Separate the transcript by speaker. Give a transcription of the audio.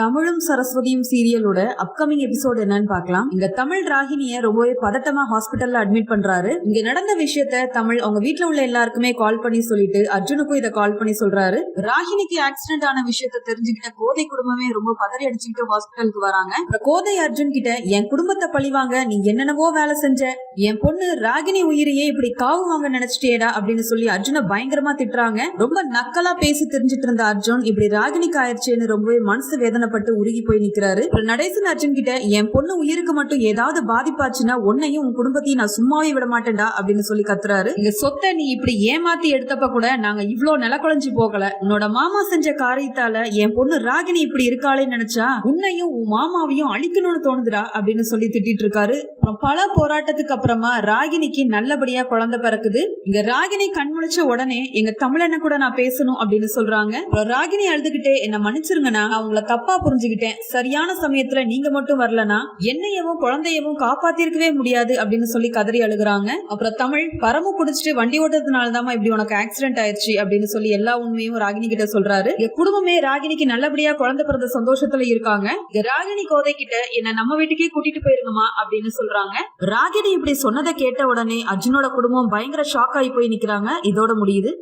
Speaker 1: தமிழும் சரஸ்வதியும் சீரியலோட upcoming episode என்னன்னு பார்க்கலாம். இங்க தமிழ் ராகினிய ரொம்பவே பதட்டமா ஹாஸ்பிட்டல்ல அட்மிட் பண்றாரு. இங்க நடந்த விஷயத்த தமிழ் அவங்க வீட்டுல உள்ள எல்லாருக்குமே கால் பண்ணி சொல்லிட்டு அர்ஜுனுக்கும் இதை கால் பண்ணி சொல்றாரு. ராகினிக்கு ஆக்சிடென்ட் ஆன விஷயத்த தெரிஞ்சுக்கிட்ட கோதை குடும்பமே ரொம்ப பதறி அடிச்சுக்கிட்டு ஹாஸ்பிட்டலுக்கு வராங்க. கோதை அர்ஜுன் கிட்ட என் குடும்பத்தை பழிவாங்க நீ என்னென்னவோ வேலை செஞ்ச. என் பொண்ணு ராகினி உயிரையே இப்படி காவு வாங்க நினைச்சிட்டேடா அப்படின்னு சொல்லி அர்ஜுனை பயங்கரமா திட்டுறாங்க. ரொம்ப நக்கலா பேசி தெரிஞ்சிட்டு இருந்த அர்ஜுன் இப்படி ராகினிக்கு ஆயிடுச்சுன்னு ரொம்பவே மனசு வேதனை வேதனைப்பட்டு உருகி போய் நிக்கிறாரு. நடேசன் அர்ஜுன் கிட்ட என் பொண்ணு உயிருக்கு மட்டும் ஏதாவது பாதிப்பாச்சுன்னா உன்னையும் உன் குடும்பத்தையும் நான் சும்மாவே விட மாட்டேன்டா அப்படின்னு சொல்லி கத்துறாரு. இந்த சொத்தை நீ இப்படி ஏமாத்தி எடுத்தப்ப கூட நாங்க இவ்ளோ நிலக்குழஞ்சு போகல. உன்னோட மாமா செஞ்ச காரியத்தால என் பொண்ணு ராகினி இப்படி இருக்காளே நினைச்சா உன்னையும் உன் மாமாவையும் அழிக்கணும்னு தோணுதுடா அப்படின்னு சொல்லி திட்டிட்டு இருக்காரு. அப்புறம் பல போராட்டத்துக்கு அப்புறமா ராகினிக்கு நல்லபடியா குழந்தை பிறக்குது. இங்க ராகினி கண் முழிச்ச உடனே எங்க தமிழனை கூட நான் பேசணும் அப்படின்னு சொல்றாங்க. ராகினி அழுதுகிட்டே என்ன மன்னிச்சிருங்கண்ணா நான் உங்களை தப்பா புரிஞ்சுக்கிட்டேன் சரியான சமயத்துல நீங்க மட்டும் வரலனா என்னையவும் குழந்தையவும் காப்பாத்திருக்கவே முடியாது அப்படின்னு சொல்லி கதறி அழுகுறாங்க. அப்புறம் தமிழ் பரமு குடிச்சிட்டு வண்டி ஓட்டத்தினால தான் இப்படி உனக்கு ஆக்சிடென்ட் ஆயிடுச்சு அப்படின்னு சொல்லி எல்லா உண்மையும் ராகினி கிட்ட சொல்றாரு. குடும்பமே ராகினிக்கு நல்லபடியா குழந்தை பிறந்த சந்தோஷத்துல இருக்காங்க. இங்க ராகினி கோதை கிட்ட என்ன நம்ம வீட்டுக்கே கூட்டிட்டு போயிருங்கம்மா அப்படின்னு சொல்றாங்க. ராகினி இப்படி சொன்னதை கேட்ட உடனே அர்ஜுனோட குடும்பம் பயங்கர ஷாக் ஆகி போய் நிக்கிறாங்க. இதோட முடியுது.